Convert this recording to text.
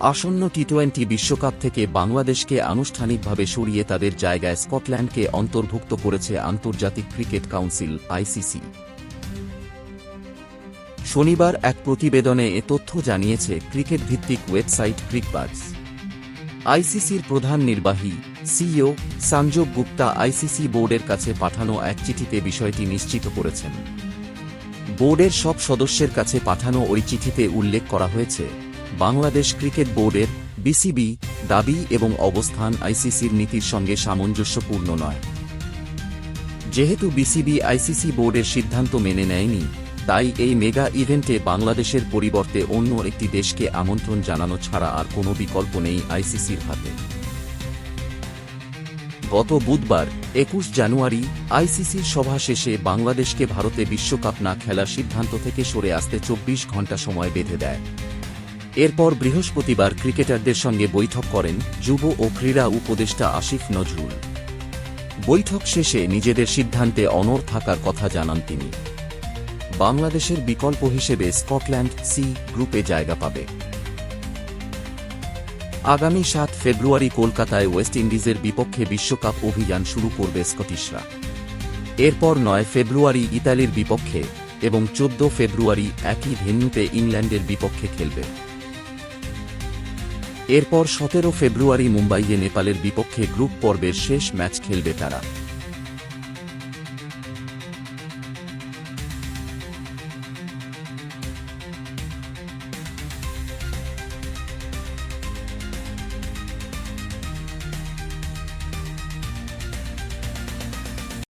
আসন্ন T twenty বিশ্বকাপ থেকে বাংলাদেশকে আনুষ্ঠানিকভাবে সরিয়ে তাদের জায়গায় স্কটল্যান্ডকে অন্তর্ভুক্ত করেছে আন্তর্জাতিক ক্রিকেট কাউন্সিল আইসিসি শনিবার এক প্রতিবেদনে এ তথ্য জানিয়েছে ক্রিকেট ভিত্তিক ওয়েবসাইট ক্রিকবাজ আইসিসির প্রধান নির্বাহী, সিইও সঞ্জোগ গুপ্তা আইসিসি বোর্ডের কাছে পাঠানো এক চিঠিতে বিষয়টি নিশ্চিত করেছেন। বোর্ডের সব সদস্যের কাছে পাঠানো ওই চিঠিতে উল্লেখ করা হয়েছে বাংলাদেশ ক্রিকেট বোর্ডের বিসিবি দাবি এবং অবস্থান আইসিসির নীতির সঙ্গে সামঞ্জস্যপূর্ণ নয়। যেহেতু বিসিবি আইসিসি বোর্ডের সিদ্ধান্ত মেনে নেয়নি, তাই এই মেগা ইভেন্টে বাংলাদেশের পরিবর্তে অন্য একটি দেশকে আমন্ত্রণ জানানো ছাড়া আর কোনো বিকল্প নেই আইসিসির হাতে। গত বুধবার, একুশ জানুয়ারি আইসিসির সভা শেষে বাংলাদেশকে ভারতে বিশ্বকাপ না খেলার সিদ্ধান্ত থেকে সরে আসতে চব্বিশ ঘণ্টা সময় বেঁধে দেয়। এরপর বৃহস্পতিবার ক্রিকেটারদের সঙ্গে বৈঠক করেন যুব ও ক্রীড়া উপদেষ্টা আসিফ নজরুল। বৈঠক শেষে নিজেদের সিদ্ধান্তে অনড় থাকার কথা জানান তিনি। বাংলাদেশের বিকল্প হিসেবে স্কটল্যান্ড সি গ্রুপে জায়গা পাবে। আগামী সাত ফেব্রুয়ারি কলকাতায় ওয়েস্ট ইন্ডিজের বিপক্ষে বিশ্বকাপ অভিযান শুরু করবে স্কটিশরা। এরপর নয় ফেব্রুয়ারি ইতালির বিপক্ষে এবং চোদ্দ ফেব্রুয়ারি একই ভেন্যুতে ইংল্যান্ডের বিপক্ষে খেলবে। এরপর সতেরো ফেব্রুয়ারি মুম্বাইয়ে নেপালের বিপক্ষে গ্রুপ পর্বের শেষ ম্যাচ খেলবে তারা।